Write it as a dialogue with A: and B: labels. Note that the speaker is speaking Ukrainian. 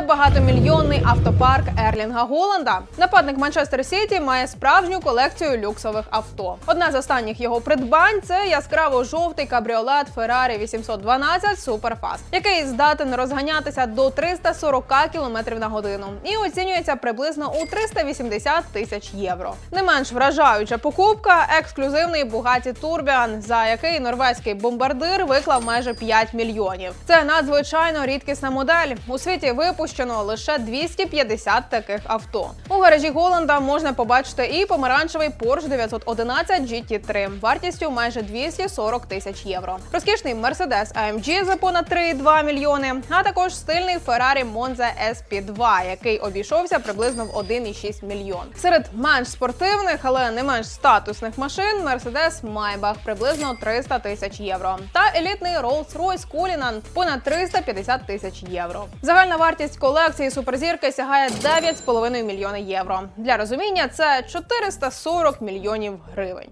A: багатомільйонний автопарк Ерлінга Голланда. Нападник Манчестер Сіті має справжню колекцію люксових авто. Одне з останніх його придбань це яскраво жовтий кабріолет Ferrari 812 Superfast, який здатен розганятися до 340 км на годину і оцінюється приблизно у 380 тисяч євро. Не менш вражаюча покупка ексклюзивний Bugatti Tourbillon, за який норвезький бомбардир виклав майже 5 мільйонів. Це надзвичайно рідкісна модель. У світі випущено лише 250 таких авто. У гаражі Голланда можна побачити і помаранчевий Porsche 911 GT3 вартістю майже 240 тисяч євро. Розкішний Mercedes AMG за понад 3,2 мільйони, а також стильний Ferrari Monza SP2, який обійшовся приблизно в 1,6 мільйон. Серед менш спортивних, але не менш статусних машин Mercedes Maybach приблизно 300 тисяч євро. Та елітний Rolls-Royce Cullinan понад 350 тисяч євро. Загальна вартість колекції суперзірки сягає 9,5 мільйони євро. Для розуміння це 440 мільйонів гривень.